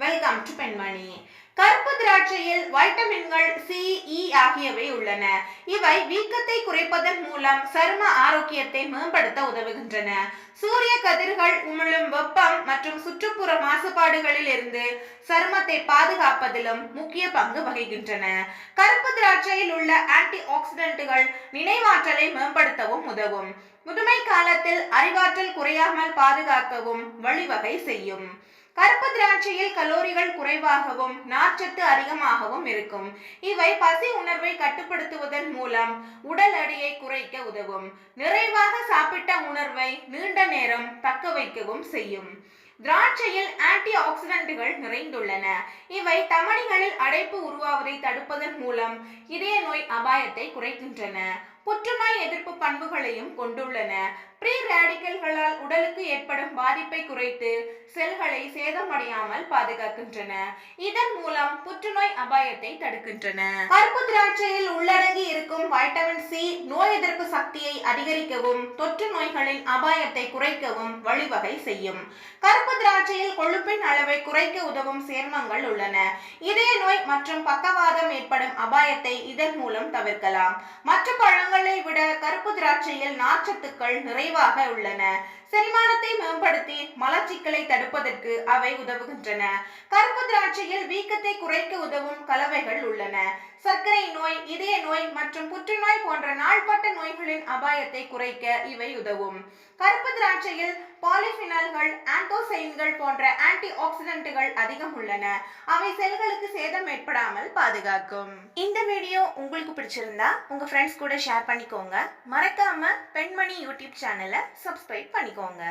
Welcome to பெண்மணி. கருப்பு திராட்சையில் வைட்டமின்கள் சி இ e ஆகியவை உள்ளன. இவை வீக்கத்தை குறைப்பதன் மூலம் சரும ஆரோக்கியத்தை மேம்படுத்த உதவுகின்றன. சூரிய கதிர்கள் உமிழும் வெப்பம் மற்றும் சுற்றுப்புற மாசுபாடுகளில் இருந்து சருமத்தை பாதுகாப்பதிலும் முக்கிய பங்கு வகிக்கின்றன. கருப்பு திராட்சையில் உள்ள ஆன்டி ஆக்சிடென்ட்டுகள் நினைவாற்றலை மேம்படுத்தவும் உதவும். முதுமை காலத்தில் அறிவாற்றல் குறையாமல் பாதுகாக்கவும் வழிவகை செய்யும். கருப்பு திராட்சையில் கலோரிகள் குறைவாகவும் நார்ச்சத்து அதிகமாகவும் இருக்கும். இவை பசி உணர்வை கட்டுப்படுத்துவதன் மூலம் உடல் அடியை குறைக்க உதவும். நிறைவாக சாப்பிட்ட உணர்வை நீண்ட நேரம் தக்க வைக்கவும் செய்யும். திராட்சையில் ஆன்டி ஆக்சிடென்ட்டுகள் நிறைந்துள்ளன. இவை தமணிகளில் அடைப்பு உருவாவதை தடுப்பதன் மூலம் இதய நோய் அபாயத்தை குறைக்கின்றன. புற்றுநோய் எதிர்ப்பு பண்புகளையும் கொண்டுள்ளன. ப்ரீ ரேடிக்கல்களால் உடலுக்கு ஏற்படும் பாதிப்பை குறைத்து செல்களை சேதமடையாமல் பாதுகாக்கின்றன. இதன் மூலம் புற்றுநோய் அபாயத்தை தடுக்கின்றன. கருப்பு திராட்சையில் உள்ளடங்கி இருக்கும் வைட்டமின் சி நோய் எதிர்ப்பு சக்தியை அதிகரிக்கவும் தொற்று நோய்களின் அபாயத்தை குறைக்கவும் வழிவகை செய்யும். கருப்பு திராட்சையில் கொழுப்பின் அளவை குறைக்க உதவும் சேர்மங்கள் உள்ளன. இதய நோய் மற்றும் பக்கவாதம் ஏற்படும் அபாயத்தை இதன் மூலம் தவிர்க்கலாம். மற்ற பழங்களை விட கருப்பு திராட்சையில் நார்ச்சத்துக்கள் நிறைவாக உள்ளன. செரிமானத்தை மேம்படுத்தி மலச்சிக்கலை தடுப்பதற்கு அவை உதவுகின்றன. கருப்பு திராட்சையில் வீக்கத்தை குறைக்க உதவும் கலவைகள் உள்ளன. சர்க்கரை நோய் இதய நோய் மற்றும் புற்றுநோய் போன்ற நாள்பட்ட நோய்களின் அபாயத்தை குறைக்க இவை உதவும். கருப்பு திராட்சையில் பாலிஃபினால்கள் ஆன்டோசைன்கள் போன்ற ஆன்டி ஆக்சிடென்ட்டுகள் அதிகம் உள்ளன. அவை செல்களுக்கு சேதம் ஏற்படாமல் பாதுகாக்கும். இந்த வீடியோ உங்களுக்கு பிடிச்சிருந்தா உங்க ஃப்ரெண்ட்ஸ் கூட ஷேர் பண்ணிக்கோங்க. மறக்காம பெண்மணி யூடியூப் சேனலை சப்ஸ்கிரைப் பண்ணிக்கோங்க.